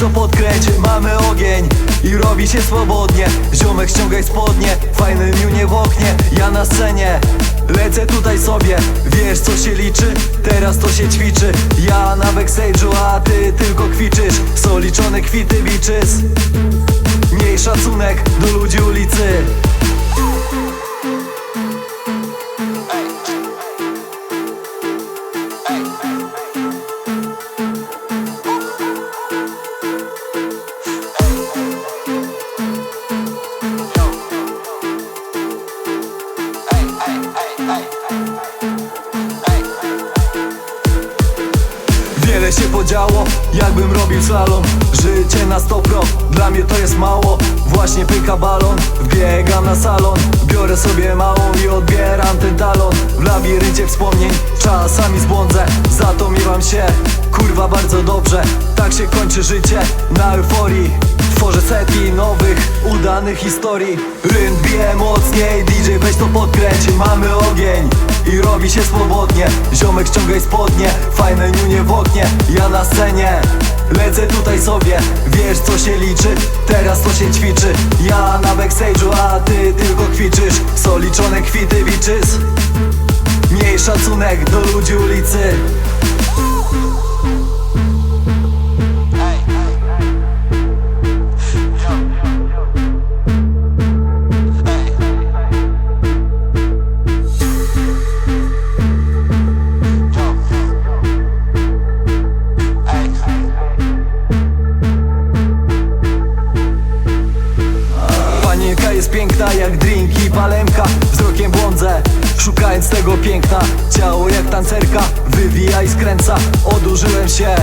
to podkręć, mamy ogień I robi się swobodnie. Ziomek ściągaj spodnie Fajny miunie w oknie Ja na scenie. Lecę tutaj sobie Wiesz co się liczy? Teraz to się ćwiczy. Ja na backstage'u, a ty tylko kwiczysz. Są liczone kwity bitches. Miej szacunek do ludzi ulicy Się podziało, jakbym robił slalom. Życie na 100 pro, dla mnie to jest mało. Właśnie pyka balon, wbiegam na salon. Biorę sobie małą i odbieram ten talon. W labiryncie wspomnień, czasami zbłądzę Za to miewam się, kurwa bardzo dobrze Tak się kończy życie, na euforii Tworzę setki nowych, udanych historii. Ryn bije mocniej, DJ weź to podkręć Mamy ogień robi się swobodnie. Ziomek ściągaj spodnie, fajne niunie w oknie. Ja na scenie, lecę tutaj sobie. Wiesz co się liczy, teraz to się ćwiczy. Ja na backstage'u, a ty tylko kwiczysz. Są liczone kwity bitches? Miej szacunek do ludzi ulicy jest piękna jak drink i palemka Wzrokiem błądzę, szukając tego piękna. Ciało jak tancerka, wywija i skręca. Odurzyłem się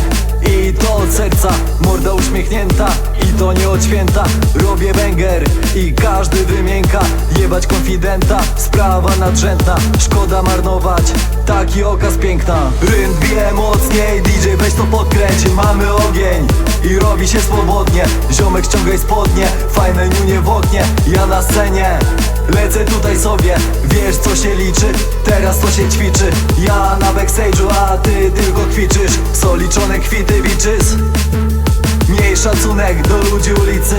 i to od serca. Morda uśmiechnięta i to nie od święta. Robię banger i każdy wymięka. Jebać konfidenta, sprawa nadrzędna. Szkoda marnować, taki okaz piękna. Ryn bije mocniej, i robi się swobodnie. Ziomek ściągaj spodnie, fajne niunie w oknie. Ja na scenie, lecę tutaj sobie. Wiesz co się liczy, teraz to się ćwiczy. Ja na backstage'u, a ty tylko kwiczysz. Są liczone kwity bitches. Miej szacunek do ludzi ulicy